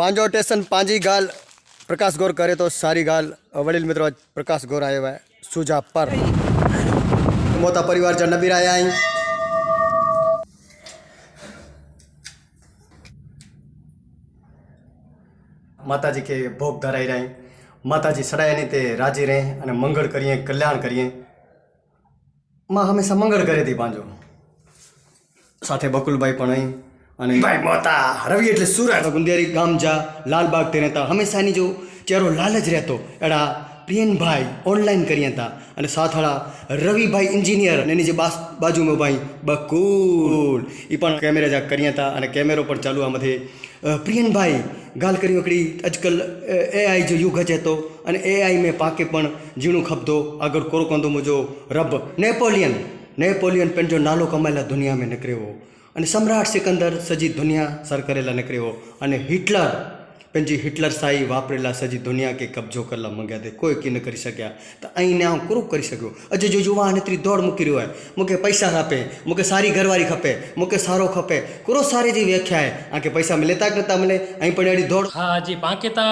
પાંજો station પાંજી ગાલ પ્રકાશ ગોર કરે તો સારી ગાલ. વડીલ મિત્રો પ્રકાશ ગોર આવ્યા સુજા પર. મોટા પરિવાર જન નબીર આયા અહીં. માતાજી કે ભોગ ધરાઈ રહી માતાજી સડાયાની તે રાજી રહે અને મંગળ કરીએ, કલ્યાણ કરીએ. માં હંમેશા મંગળ કરે હતી પાંજો. સાથે બકુલભાઈ પણ અહીં. અને ભાઈ મોતા રવિ એટલે સુરત. ગુંદેરી ગામ જા લાલબાગ તે રહેતા. હંમેશાની જો ચહેરો લાલ જ રહેતો. એડા પ્રિયનભાઈ ઓનલાઈન કરી હતા. અને સાથળા રવિભાઈ એન્જિનિયર અને એની જે બાજુમાં ભાઈ બકુલ. એ પણ કેમેરા જા કરી હતા અને કેમેરો પણ ચાલુ આમાંથી પ્રિયનભાઈ ગાલ કરી વકડી આજકાલ એઆઈ જો યુગ છે તો અને એઆઈ મેં પાકે પણ ઝીણું ખપતો. આગળ કોરો કંદો મુજો રબ નેપોલિયન. નેપોલિયન પણ જો નાલો કમાયેલા દુનિયા મેં નીકળ્યો. અને સમ્રાટ સિકંદર સજી દુનિયા સર કરેલા નીકળ્યો અને હિટલર पंहिंजी हिटलर साई वापरेला सॼी दुनिया खे कब्ज़ो करण मंगिया अथई कोई की न करे सघिया त ऐं न आउं कुरू करे सघियो अॼु जो युवा आहिनि एतिरी दौड़ मुकी रहियो आहे मूंखे पैसा खपे मूंखे सारी घरवारी खपे मूंखे सारो खपे कुरो सारे जी व्याख्या आहे आंखे पैसा मिले था की नथा मिले ऐं पिणु अहिड़ी दौड़ हा जी पांखे त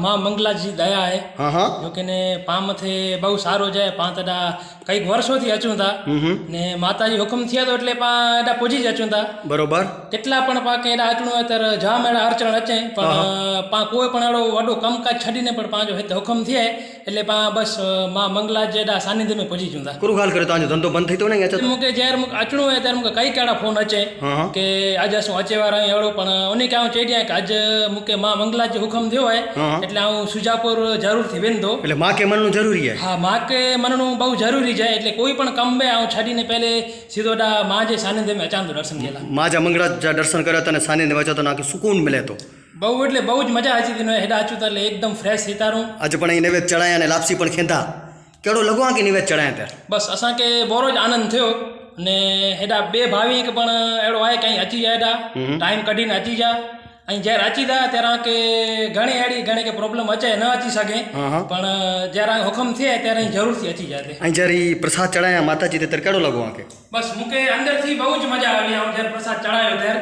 मां मंगला जी दया आहे हा हा जो की ने पा मथे બહુ સારો છે પા તડા કંઈક વર્ષોથી અચું તા ને માતાજી હુકમ થયા તો એટલે પા એડા પૂજી જ અચું તા બરોબર કેટલા પણ પા કે એડા અચણું અત્યારે જામ એડા અડચણ અચે પણ પા કોઈ પણ આડો વાડો કામકાજ છડીને પણ પાંજો હેતે હુકમ થયે એટલે પા બસમાં મંગલા જેડા સાનિધ્યમાં પહોંચી જુંદા કુરુગાલ કરે તો આજો ધંધો બંધ થઈ તો ને મુકે જ્યારે મુક અચણો હોય ત્યારે મુકે કઈ કાડા ફોન અચે? કે આજ શું અચેવાર અહીં અડો પણ ઓને કે હું ચેડ્યા કે આજ મુકે મા મંગલાજ હુકમ થયો હોય એટલે હું સુજાપુર જરૂરથી વેંદો એટલે મા કે મનનું જરૂરી હે? હા મા કે મનનું બહુ જરૂરી છે એટલે કોઈ પણ કામ બે હું છડીને પહેલે સીધોડા માજે જે સાનિધ્યમાં અચાનક દર્શન કેલા માજા મંગલાજ દર્શન કર્યા તને સાનિધ્યમાં તો નાખી સુકૂન મળે તો. બહુ એટલે બહુ જ મજા આવી હતી હેડા આચું એટલે એકદમ ફ્રેશ સીતારું. આજે પણ અહીં નૈવેદ ચડાયા અને લાપસી પણ ખેંધા. કેડો લગવા કે નૈવેદ ચડાયા ત્યાં? બસ અસાં કે બોરો જ આનંદ થયો અને હેડા બે ભાવિક પણ એડો આય કાંઈ હચી જાય હેડા. ટાઈમ કાઢીને હચી જાય અહીં જ્યારે આચી દા ત્યારે કે ઘણી એડી ઘણી કે પ્રોબ્લેમ અચે ન અચી શકે. પણ જ્યારે હુકમ થયે ત્યારે અહીં જરૂરથી અચી જાતે. અહીં જ્યારે પ્રસાદ ચડાયા માતાજી તે કેડો લાગો આંકે બસ મુકે અંદરથી બહુ જ મજા આવી. આમ જ્યારે પ્રસાદ ચડાયો ત્યારે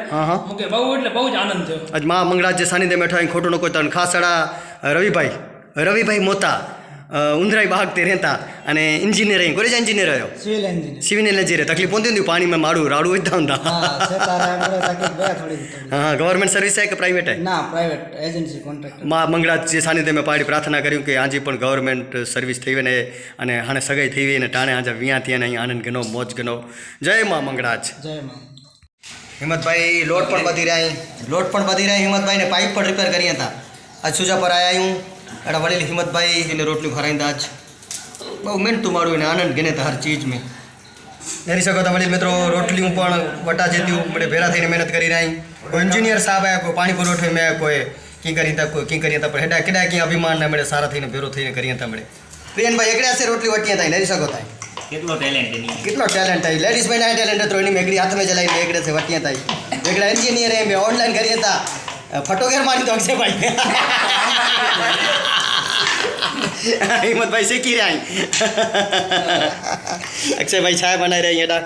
મુકે બહુ એટલે બહુ જ આનંદ થયો. આજ મા મંગળાજ જે સાનિધ્ય બેઠા અહીં ખોટો નો કોઈ તણ. ખાસડા રવિભાઈ રવિભાઈ મોતા. ઉંદરાઈ બાગ તે રહેતા અને ಇಂಜಿನಿಯರ್ ಏನು ಕೊರೇಜ್ ಇಂಜಿನಿಯರ್ ಆಯೋ એન્જિનિયર તકલીફ ಸಿವಿಲ್ હતી ತಕ್ಲೀಫ್ ಹೊಂದಿದ್ದು ಪಾಣಿ ಮೇ ಮಾಡು હા ગવર્મેન્ટ સર્વિસ છે કે પ્રાઇવેટ ના પ્રાઇવેટ એજન્સી કોન્ટ્રાક્ટમાં મંગળાજી સાનિધ્યમાં પાડી પ્રાર્થના કર્યું કે આજે પણ ગવર્મેન્ટ સર્વિસ થઈ ને અને હાણે સગાઈ થઈ અને ટાણે આજે વ્યાંથી અને અહીં આનંદ ગનો મોજ ગનો જય માં મંગળાજ. જય માં. હિંમતભાઈ લોટ પણ વધી રહ્યા લોટ પણ વધી રહ્યા હિંમતભાઈ ને પાઇપ પણ રિપેર કરી હતા. આ પર આવ્યા હું. એડા વડીલ હિંમતભાઈ એને રોટલી ખરાઈંદા આજ બહુ મહેનતું મારું એને આનંદ ગને હર ચીજ મેં કરી શકો તો વડીલ મિત્રો રોટલીઓ પણ વટા જેતી બડે ભેરા થઈને મહેનત કરી રહી કોઈ એન્જિનિયર સાહેબ આવ્યા કોઈ પાણી પુરવઠો મેં કોઈ કી કરી હતા કોઈ કી કરી હતા પણ હેડા કેડા ક્યાં અભિમાન ને મળે સારા થઈને ભેરો થઈને કરી હતા મળે પ્રિયનભાઈ એકડે હશે રોટલી વટીયા થાય નરી શકો થાય કેટલો ટેલેન્ટ એની કેટલો ટેલેન્ટ થાય લેડીઝ ભાઈ ના ટેલેન્ટ હતો એની મેગડી હાથમાં ચલાવીને એકડે છે વટિયા થાય એકડા એન્જિનિયર એમ ઓનલાઈન કરી હતા ફટોકેર મારી તો અક્ષયભાઈ હિંમતભાઈ શીખી રહ્યા અક્ષયભાઈ છાય બનાવી રહ્યા એડા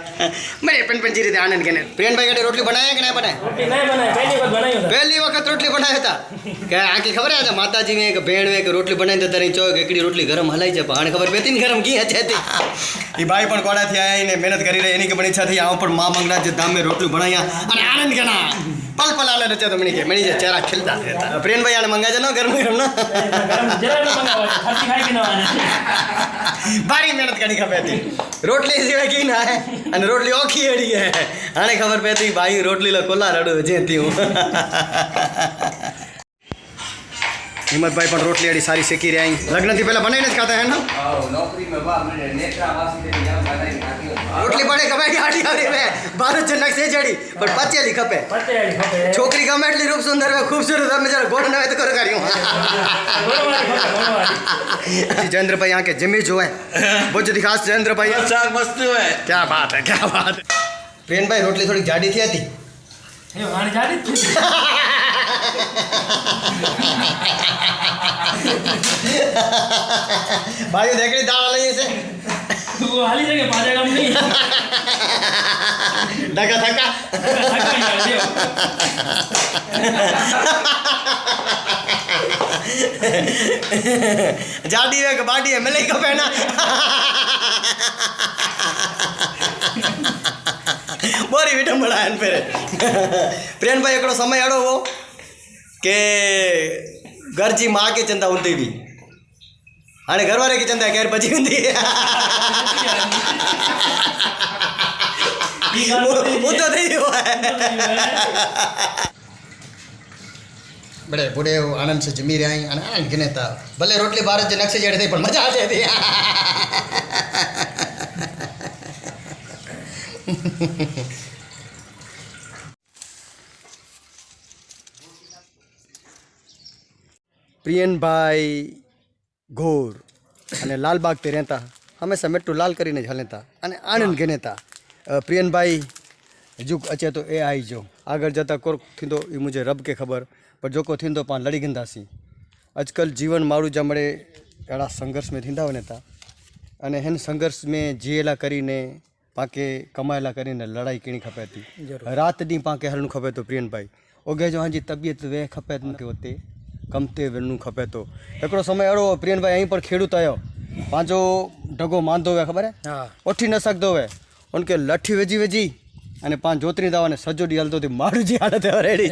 મને પણ પણ જે રીતે આનંદ કે પ્રિયનભાઈ કડે રોટલી બનાવ્યા કે ના બનાય રોટલી નહીં બનાય પહેલી વખત બનાવ્યું પહેલી વખત રોટલી બનાવ્યા હતા. કે આખી ખબર હતા માતાજીને એક ભેણ એક રોટલી બનાવી તો તારી ચોક એકડી રોટલી ગરમ હલાઈ છે પણ ખબર બેતી ને ગરમ ઘી હતી એ ભાઈ પણ કોડાથી આવ્યા એને મહેનત કરી રહ્યા એની કે પણ ઈચ્છા થઈ આવું પણ મા મંગળા જે ધામે રોટલી બનાવ્યા અને આનંદ ગણા મણી કે મણી જે ચહેરા ખીલતા રહેતા પ્રિયનભાઈ આને મંગાજે ન ગરમ ગરમ, ના? ગરમ જરા ન મંગાવવા ખર્ચી ખાઈ કે ન આવે ભારી મહેનત કરી ખબર હતી. રોટલી સિવાય કી ના હે. અને રોટલી ઓખી એડી હે. આને ખબર પેતી ભાઈ રોટલી લો કોલા રડું જેતી હું. હિંમતભાઈ પણ રોટલી અડી સારી શેકી રહ્યા અહીં લગ્નથી પહેલા બનાવીને જ ખાતા હે ને રોટલી પડે ખબર કે આડી આવી મે ભારત જનક છે જડી પણ પચેલી ખપે પતેડી ખપે છોકરી ગમે એટલી રૂપ સુંદર હોય ખૂબસૂરત તમે જરા ગોળ નવે તો કરો કર્યું ગોળવાળી ખપે ગોળવાળી જયેન્દ્રભાઈ આંકે જમી જોવે ભુજથી ખાસ જયેન્દ્રભાઈ શાક મસ્ત હોય ક્યાં બાત હે ક્યાં બાત હે પ્રેનભાઈ રોટલી થોડી જાડી થઈ હતી એ વાણી જાડી જ છે. ભાઈઓ દેખડી દાળ લઈએ છે તું હાલી જગે પાછા કામ નહીં જાય, લ્યો. જાડી કે બાડી હે કપે ના બોરી વિટંબણા એન પેરે પ્રેમભાઈ એકડો સમય અડો હો કે ಗರ್ಜಿ ಮಾಕೆ ಚಂದ ಉಂತೀವಿ ಹಣೆ ಗರ್ವರಕ್ಕೆ ಚಂದ ಕ್ಯಾರ್ ಬಜಿ ಉಂದಿ બડે બુડે આનંદ છે જમી રહ્યા અને આનંદ ઘીને તા ભલે રોટલી બહાર જે નકશી જેડે થઈ પણ મજા આવે હતી Mm-hmm. પ્રિયનભાઈ ઘોર અને લાલબાગથી રહેતા. હંમેશા મેટ્ટું લાલ કરીને જ હલેતા અને આનંદ ગણેતા. પ્રિયનભાઈ જુક અચે તો એ આવી જો આગળ જતાં કોર્ક થીંદો એ મુજે રબ કે ખબર પણ જોકો થીંદો પાણ લડી ગંદાસી આજકલ જીવન મારું જ્યાં મળે એડા સંઘર્ષ મેં થીંદા વને હતા અને હેન સંઘર્ષ મેં જીએલા કરીને પાકે કમાયેલા કરીને લડાઈ કીણી ખપે હતી. રાત દી પાકે હરણ ખપે તો પ્રિયનભાઈ. ઓગે જો હાજી તબિયત વે ખપે નથી હોતી. કમતે વેરનું ખપે તો એકડો સમય અડો પ્રિયનભાઈ અહીં પણ ખેડૂત આવ્યો પાંચો ઢગો માંધો હોય ખબર હે ઓઠી ન શકતો હોય ઓન કે લઠ્ઠી વેજી વેજી અને પાંચ જોતરી દાવાને સજો ડી હાલતો હતી મારું જે હાલત રેડી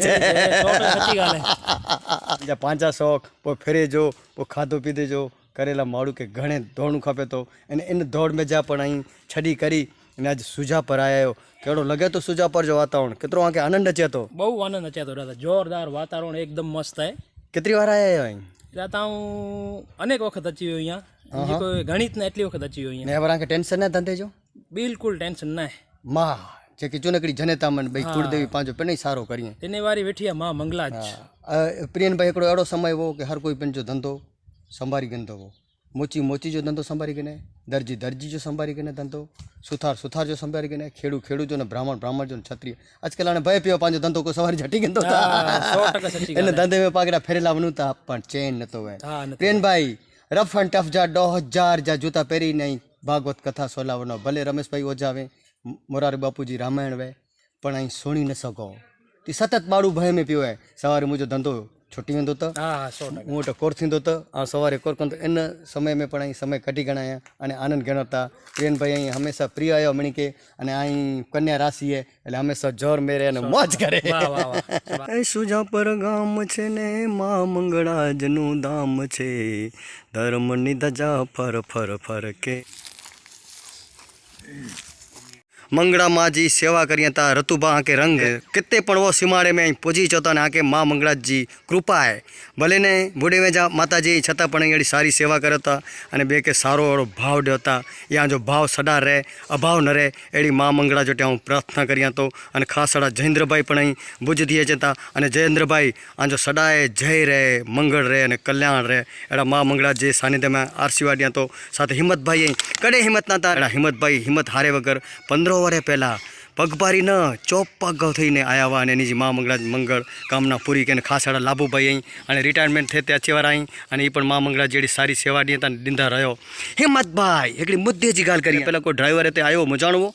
છે પાંચા શોખ પોઈ ફેરે જો પોઈ ખાધો પીધે જો કરેલા માળું કે ઘણે ધોળું ખપે તો અને એને દોડ મેં જ્યાં પણ અહીં છડી કરી અને આજે સુજા પર આવ્યો કેડો લગે તો સુજા પર જો વાતાવરણ કેટલો આંકે આનંદ અચે તો બહુ આનંદ અચે તો દાદા જોરદાર વાતાવરણ એકદમ મસ્ત હે કેટલી વાર આવ્યા અહીં એટલે તો હું અનેક વખત અચીવ્યો અહીંયા. બીજી કોઈ ગણિત ને એટલી વખત અચીવ્યો અહીંયા. ને વરાં કે ટેન્શન ના ધંધે જો? બિલકુલ ટેન્શન ના. માં જે કીધું નકડી જનેતા મન ભાઈ કુળદેવી પાંજો પણ સારો કરીએ. તેને વારી વેઠિયા માં મંગલા જ. પ્રિયનભાઈ એકડો એડો સમય હો કે હર કોઈ પણ જો ધંધો સંભારી ગંધો હો મોચી મોચી જો ધંધો સંભાળીને દરજી દરજી જો સંભાળીને ધંધો સુથાર સુથાર જો સંભાળીને ખેડૂ ખેડૂત ને બ્રાહ્મણ બ્રાહ્મણ જો ક્ષત્રિય. આજકાલ આને ભય પીવા પાંજો ધંધો કોઈ સવારે ઝટી ગયો એને ધંધે મેં પાકડા ફેરેલા બનતા પણ ચેન નતો હોય. પ્રેમભાઈ રફ એન્ડ ટફ જા દો હજાર જા જૂતા પહેરી નહીં ભાગવત કથા સોલાવનો ભલે રમેશભાઈ ઓજાવે મોરારી બાપુજી રામાયણ વે પણ અહીં સુણી ન શકો તે સતત બાળું ભય મેં પીવાય. સવારે મુજો ધંધો छुट्टी वेंदो त हा मूं वटि कोर्स थींदो त ऐं सवारे कोर कंदो इन समय में पाण समय कढी करे आहियां अने आनंद घणो था प्रियन भाई અહીં હંમેશા પ્રિય આવ્યો મણી કે અને અહીં કન્યા રાશિ હે એટલે હંમેશા જોર મેરે અને મોજ કરે. એ સુજા પર ગામ છે ને મા મંગળાજનું ધામ છે. ધર્મની ધજા ફર ફર ફર કે मंगड़ा माँ जी सेवा करिए ता रतुबा आके रंग कितने पण वो सिमाड़े में पुजी चो ता आके माँ मंगड़ा जी कृपा है भले ने बूढ़े में जा माता जी छता पण अड़ी सारी सेवा करे था अने बे के सारो अड़ो भाव ॾियो था या जो भाव सदा रहे अभाव न रहे अड़ी माँ मंगड़ा जो हूँ प्रार्थना करियां तो अने खास अड़ा जयेंद्र भाई पण अँ बुझ थी अचे था अने जयेंद्र भाई आजो सदाए जय रहे मंगल रहे अने कल्याण रहे अड़ा माँ मंगड़ा जे सानिध्य में आशीर्वाद ॾियां तो साथ हिम्मत भाई कॾहिं हिम्मत ना था अड़ा हिम्मत भाई हिम्मत हारे वगर पंद्रहों સવારે પહેલાં પગભારી ન, ચોપ પાગવ થઈને આવ્યા અને એની જે મા મંગળા મંગળ કામના પૂરી કે ખાસાડા લાભુભાઈ અહીં અને રિટાયરમેન્ટ થઈ ત્યાં છેવાર અહીં અને એ પણ મા મંગળા જેડી સારી સેવાની હતા દીંધા રહ્યો. હિંમતભાઈ એકડી મુદ્દેજી ગાલ કરી. પહેલાં કોઈ ડ્રાઈવરે તે આવ્યો મજાણવો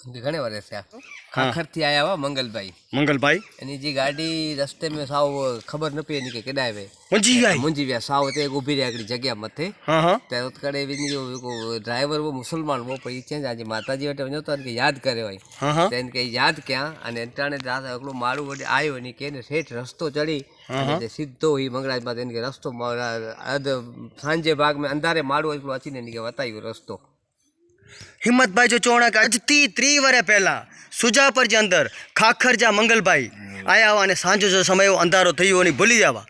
ઘણી વાર થયા ખાખરથી આયા વા મંગલભાઈ. મંગલભાઈ? એની જે ગાડી રસ્તે મે સાવ ખબર ન પડી એની કે કેડા આવે મુંજી ગયા મુંજી ગયા સાવ તે ઊભી રહી આગળ જગ્યા મથે. હા હા. તે ઉતકડે એની ડ્રાઈવર વો મુસલમાન વો પછી છે આજે માતાજી વટે વણો તો કે યાદ કરે હોય. હા હા. તેને કે યાદ ક્યાં? અને એટાણે રાત એકલો મારું વડે આવ્યો ને કે શેઠ રસ્તો ચડી. અને સીધો એ મંગળાજમાં તેને કે રસ્તો સાંજે ભાગમાં અંધારે મારું એકલું અચીને કે બતાવ્યું રસ્તો. હિંમતભાઈ જો ચોણા કે આજથી ત્રી વર્ષ પહેલા સુજાપર જે અંદર ખાખર જા મંગલભાઈ આવ્યા આવા અને સાંજો જો સમય અંધારો થયો અને ભૂલી જવા.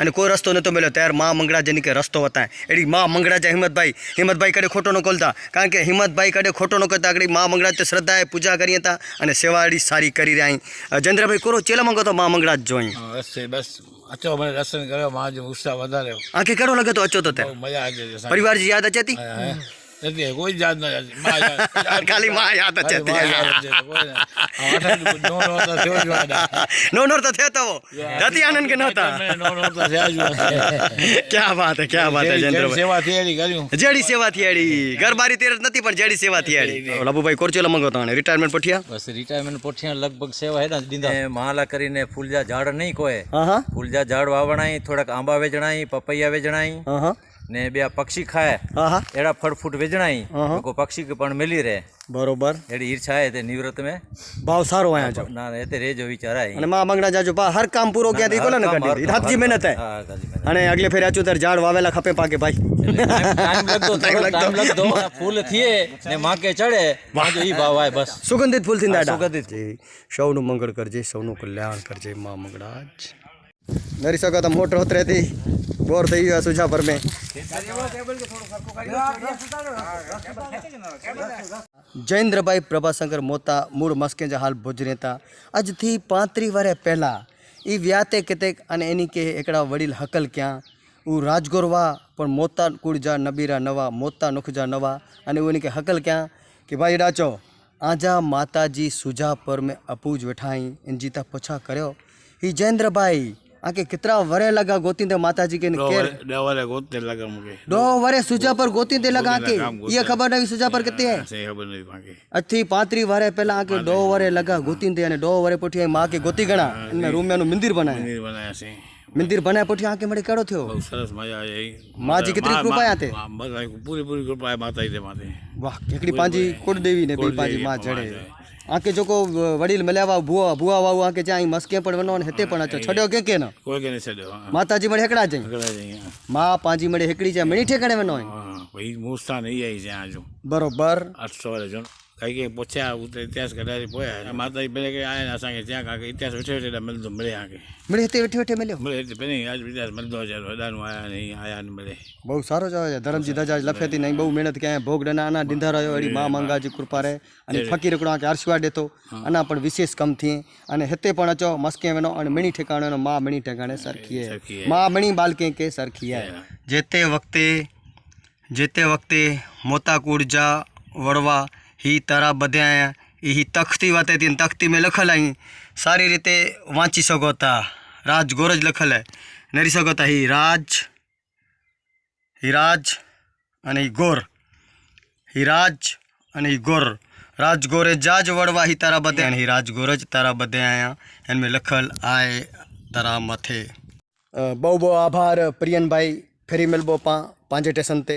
અને કોઈ રસ્તો નહોતો મળ્યો. ત્યારે મા મંગળાજની કે રસ્તો હતા. એડી મા મંગળાજા હિંમતભાઈ હિંમતભાઈ કડે ખોટો ન ખોલતા કારણ કે હિંમતભાઈ કડે ખોટો ન કરતા. આગળ મા મંગળાજ શ્રદ્ધાએ પૂજા કરી હતા અને સેવાડી સારી કરી રહ્યા અહીં. જયેન્દ્રભાઈ કોરો ચેલા મંગો તો મા મંગળાજ જોઈ? બસ અચો મને દર્શન કર્યો માજો ઉત્સાહ વધારે આંખે કેડો લાગે તો અચો તો પરિવારજી યાદ અચેતી નથી કોઈ જાત ના જાત. ખાલી માં યાદ જ. નો. નહોતા થયો જ વાડા. નો નો તો થયો તો. નથી આનંદ કે નહોતા નો. ક્યાં વાત હે ક્યાં વાત હે જેની જયેન્દ્રભાઈ સેવા થયેલી કર્યું. જેડી સેવા થિયાડી ઘરબારી તેર નથી પણ જેડી સેવા થિયાડી લબુભાઈ કોરચેલા મંગો તાણે રિટાયરમેન્ટ પઠિયા? બસ રિટાયરમેન્ટ પોઠિયા લગભગ સેવા હેડા દીધા મહાલા કરીને ફૂલજા ઝાડ નહીં કોઈ. હા હા. ફૂલજા ઝાડ વાવણાઈ થોડાક આંબા વેજણાઈ પપૈયા વેજણાઈ હા હા. ને બે પક્ષી ખાય. એડા ફળફૂટ વેચણાઈ અહં. કોઈ પક્ષી પણ મિલી રહે. બરોબર. એડી ઈર્ષા હે તે નિવૃત્ત में ભાવ સારો આયા જો ના એતે રેજો વિચાર આય અને માં મંગણા જાજો પા હર કામ પૂરો ક્યાં હર દીધી કામ, રાતજી મહેનત. હે. અને અગલે ફેર આચું તાર ઝાડ વાવેલા ખપે પાકે ભાઈ. ટાઈમ લગતો. ટાઈમ લગતો. ફૂલ થીએ ને માકે ચડે વાંજો ઈ ભાવ આય બસ. સુગંધિત ફૂલથી દાડા. સુગંધિત. સૌનું મંગળ કરજે સૌનું કલ્યાણ કરજે માં મંગળાજ. નરી સગત તો મોટર હોત રહેતી. બોર થઈ ગયો સુજાપર મેં. જયેન્દ્રભાઈ પ્રભાશંકર મોતા, મૂળ મસ્કેજા હાલ ભુજ રહેતા આજથી પાંત્રીસ વર્ષ પહેલાં એ વ્યાતે કેતેક અને એની કે એકડા વડીલ હકલ ક્યાં? હું રાજગોરવા, પણ મોતા કુળજા નબીરા નવા, મોતા નુખજા નવા. અને એની કે હકલ ક્યાં? કે ભાઈ ડાચો, આજા માતાજી સુજા પર મેં અપૂજ વેઠાઈ, એને જીતા પછા કર્યો. એ જયેન્દ્રભાઈ ಆಕೆ ಕಿತ್ರ ವರೆಲಗ ಗೊತ್ತಿಂದೆ ಮಾತಾಜಿ ಗೆ ಕೇರ್ ಡವರೆ ಗೊತ್ತೆ ಲಗ ಮುಗೆ ಡೋ ವರೆ ಸುಜಾ પર ಗೊತ್ತಿಂದೆ ಲಗ ಆಕೆ ಯೆ ખબર નહીં સુજા પર કતે સે ખબર નહીં માકે અચ્છી પાંત્રી વરે પહેલા આકે ડો વરે લગા ગોતિંદે અને ડો વરે પઠી માં કે ગોતી ગણા. અને રૂમિયા નું મંદિર બનાય. મંદિર બનાયા છે. મંદિર બનાય પઠી આકે મડે કેડો થયો. બહુ સરસ મજા આવી માજી કેટલી કૃપા આતે પૂરી પૂરી કૃપા માતાજી દે માતે વાહ કેકડી પાંજી કોડ દેવી ને બે પાંજી માં જડે આકે જોકો વડીલ મળ્યા ભુવા ભુવા વાવ આકે જ્યાં મસ્કે પણ વનો હેતે પણ અચો છડ્યો કે કે ન કોઈ કે ન છડ્યો માતાજી મળે હેકડા જઈ? હેકડા જઈ. માં પાંજી મળે હેકડી જાય મણી ઠેકાણે વનો હા ભાઈ મોસ્તા નહીં આવી છે આજો બરોબર. આઠસો વર્ષ જો કઈ કઈ પૂછ્યા ઉતરે ઇતિહાસ કઢાવી પોયા. માતાજી પેલે કઈ આયા ના સાંગે ત્યાં કાંકે ઇતિહાસ વેઠે વેઠે મળતો મળે આંકે મળે હેતે વેઠે વેઠે મળ્યો? મળે એટલે પેલી આજ ઇતિહાસ મળતો છે વડાનું આયા નહીં આયા ને મળે. બહુ સારો જ આવે છે. ધરમજી ધજા લફેતી નહીં બહુ મહેનત કે ભોગ ડના આના ડીંધા રહ્યો એડી મા મંગાજી કૃપા રહે. અને ફકીર એકડો આંકે આરશીવાદ દેતો. આના પણ વિશેષ કમથી અને હેતે પણ અચો મસ્કે વેનો અને મણી ઠેકાણો મા મણી ઠેકાણે સરખીએ. મા મણી બાલકે કે સરખીએ. જેતે વખતે જેતે વખતે મોતા કુડજા વડવા હી તારા બધ્યા એ હી તખતી વાતે તી તખતી મેં લખેલ અહીં સારી રીતે વાંચી શકો તા રાજ ગોરજ લખેલ હે નરી શકો તા હી રાજ હિરાજ અને ઈ ગોર હિરાજ અને ઈ ગોર રાજ ગોરે જાજ વડવા હી તારા બધે અને હિરાજ ગોરજ તારા બધે આયા એન મેં લખલ આય તારા મથે બહુ બહુ આભાર પ્રિયનભાઈ ફેરી મેલબો પા પાંજે સ્ટેશન તે